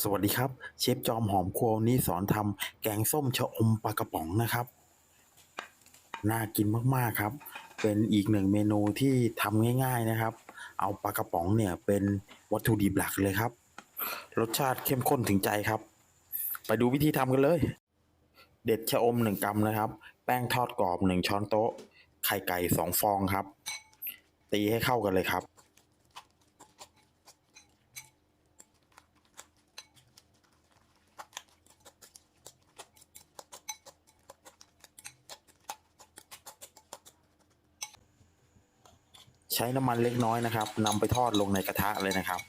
สวัสดีครับ เชฟจอมหอมครัวนนี้สอนทำแกงส้มชะอมปลากระป๋องนะครับ น่ากินมากๆครับ เป็นอีกหนึ่งเมนูที่ทำง่าย ๆนะครับ เอาปลากระป๋องเนี่ยเป็นวัตถุดิบหลักเลยครับ รสชาติเข้มข้นถึงใจครับ ไปดูวิธีทำกันเลย เด็ดชะอมหนึ่งกรัมนะครับ แป้งทอดกรอบหนึ่งช้อนโต๊ะ ไข่ไก่สองฟองครับ ตีให้เข้ากันเลยครับ ใช้น้ำมันเล็กน้อยนะครับนำไปทอดลงในกระทะเลยนะครับ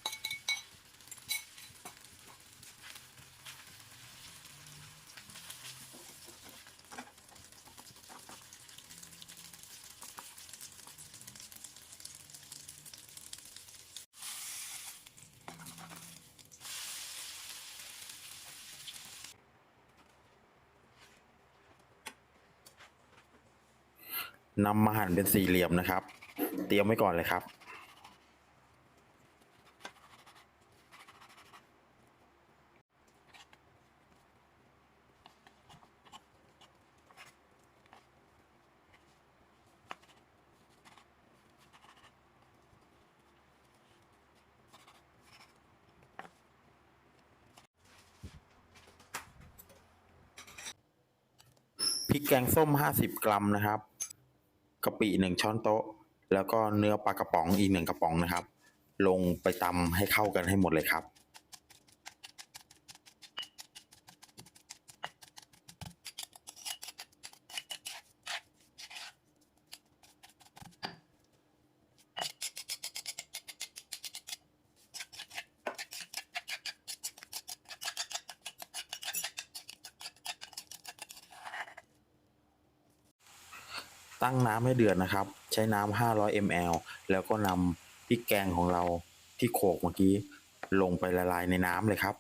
นำมาหั่นเป็นสี่เหลี่ยมนะครับ เตรียมไว้ก่อนเลยครับ พริกแกงส้ม 50 กรัมนะครับกะปิหนึ่งช้อนโต๊ะ แล้วก็เนื้อปลากระป๋องอีกหนึ่งกระป๋องนะครับ ลงไปตำให้เข้ากันให้หมดเลยครับ ตั้งน้ำให้เดือดนะครับ ใช้น้ำ500 ml แล้วก็นำพริกแกงของเราที่โขกเมื่อกี้ลงไปละลายในน้ำเลยครับ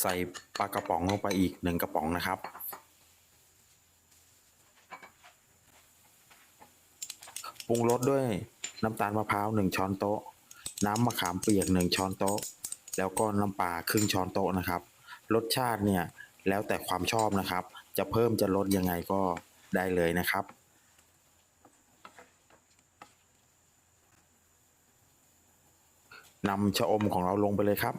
ใส่ปลากระป๋องลงไปอีกหนึ่งกระป๋องนะครับ ปรุงรสด้วยน้ำตาลมะพร้าวหนึ่งช้อนโต๊ะ น้ำมะขามเปียกหนึ่งช้อนโต๊ะ แล้วก็น้ำปลาครึ่งช้อนโต๊ะนะครับ รสชาติเนี่ยแล้วแต่ความชอบนะครับ จะเพิ่มจะลดยังไงก็ได้เลยนะครับนำชะอมของเราลงไปเลยครับ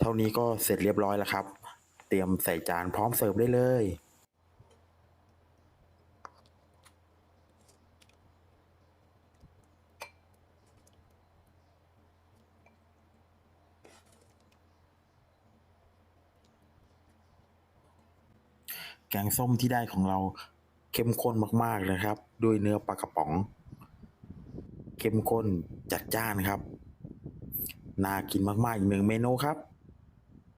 เท่านี้ก็เสร็จเรียบร้อยแล้วครับ เตรียมใส่จานพร้อมเสิร์ฟได้เลย แกงส้มที่ได้ของเราเข้มข้นมากๆนะครับ ด้วยเนื้อปลากระป๋อง เข้มข้นจัดจ้านครับ น่ากินมากๆอีกหนึ่งเมนูครับ